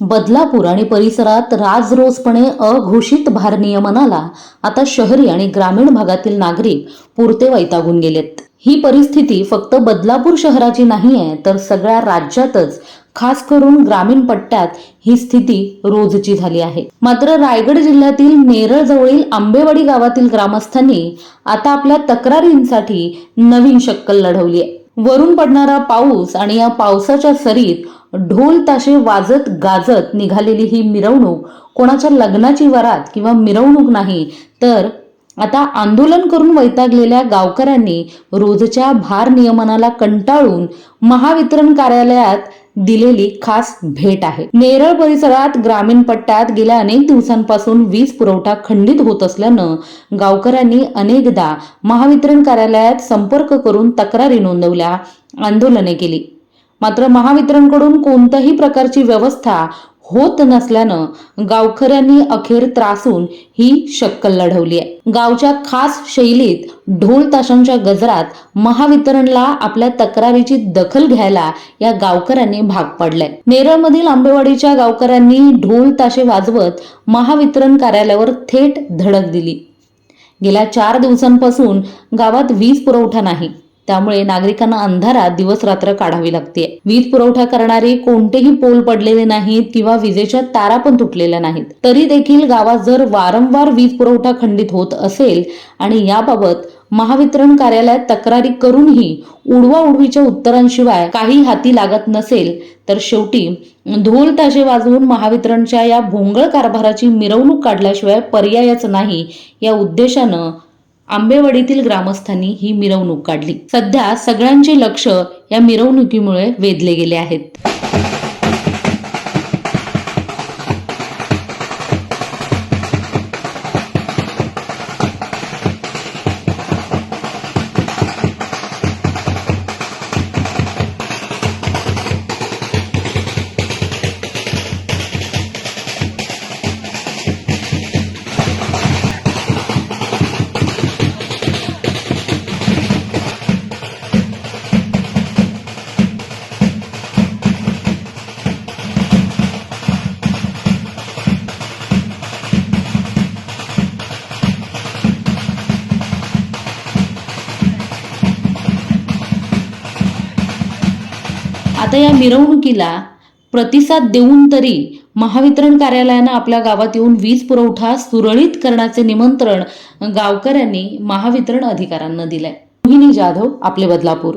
बदलापूर आणि परिसरात राजरोसपणे अघोषित भारनियमनाला आता शहरी आणि ग्रामीण भागातील नागरिक पुरते वैतागून गेलेत. ही परिस्थिती फक्त बदलापूर शहराची नाहीये तर सगळ्या राज्यातच खास करून ग्रामीण पट्ट्यात ही स्थिती रोजची झाली आहे. मात्र रायगड जिल्ह्यातील नेरळ जवळील आंबेवाडी गावातील ग्रामस्थांनी आता आपल्या तक्रारींसाठी नवीन शक्कल लढवली आहे वरून पडणारा पाऊस आणि या पावसाच्या सरीत ढोल ताशे वाजत गाजत निघालेली ही मिरवणूक कोणाच्या लग्नाची वरात किंवा मिरवणूक नाही तर आता आंदोलन करून वैतागलेल्या गावकऱ्यांनी रोजच्या भार नियमनाला कंटाळून महावितरण कार्यालयात दिलेली खास भेट आहे. नेरळ परिसरात ग्रामीण पट्ट्यात गेल्या अनेक दिवसांपासून वीज पुरवठा खंडित होत असल्यानं गावकऱ्यांनी अनेकदा महावितरण कार्यालयात संपर्क करून तक्रारी नोंदवल्या आंदोलने केली. मात्र महावितरणकडून कोणत्याही प्रकारची व्यवस्था होत नसल्यानं गावकऱ्यांनी अखेर त्रासून ही शक्कल लढवली आहे. गावच्या खास शैलीत ढोल ताशांच्या गजरात महावितरणला आपल्या तक्रारीची दखल घ्यायला या गावकऱ्यांनी भाग पडलाय. नेरळमधील आंबेवाडीच्या गावकऱ्यांनी ढोल ताशे वाजवत महावितरण कार्यालयावर थेट धडक दिली. गेल्या चार दिवसांपासून गावात वीज पुरवठा नाही. त्यामुळे नागरिकांना अंधारात दिवस रात्र काढावी लागते. वीज पुरवठा करणारे कोणतेही पोल पडलेले नाहीत किंवा विजेच्या तारा पण तुटलेल्या नाहीत. तरी देखील गावात जर वारंवार वीज पुरवठा खंडित होत असेल आणि याबाबत महावितरण कार्यालयात तक्रारी करूनही उडवा उडवीच्या उत्तरांशिवाय काही हाती लागत नसेल तर शेवटी ढोल ताशे वाजवून महावितरणच्या या भोंगळ कारभाराची मिरवणूक काढल्याशिवाय पर्यायच नाही या उद्देशानं आंबेवाडीतील ग्रामस्थांनी ही मिरवणूक काढली. सध्या सगळ्यांचे लक्ष या मिरवणुकीमुळे वेधले गेले आहेत. आता या मिरवणुकीला प्रतिसाद देऊन तरी महावितरण कार्यालयानं आपल्या गावात येऊन वीज पुरवठा सुरळीत करण्याचे निमंत्रण गावकऱ्यांनी महावितरण अधिकाऱ्यांना दिलंय. मोहिनी जाधव आपले बदलापूर.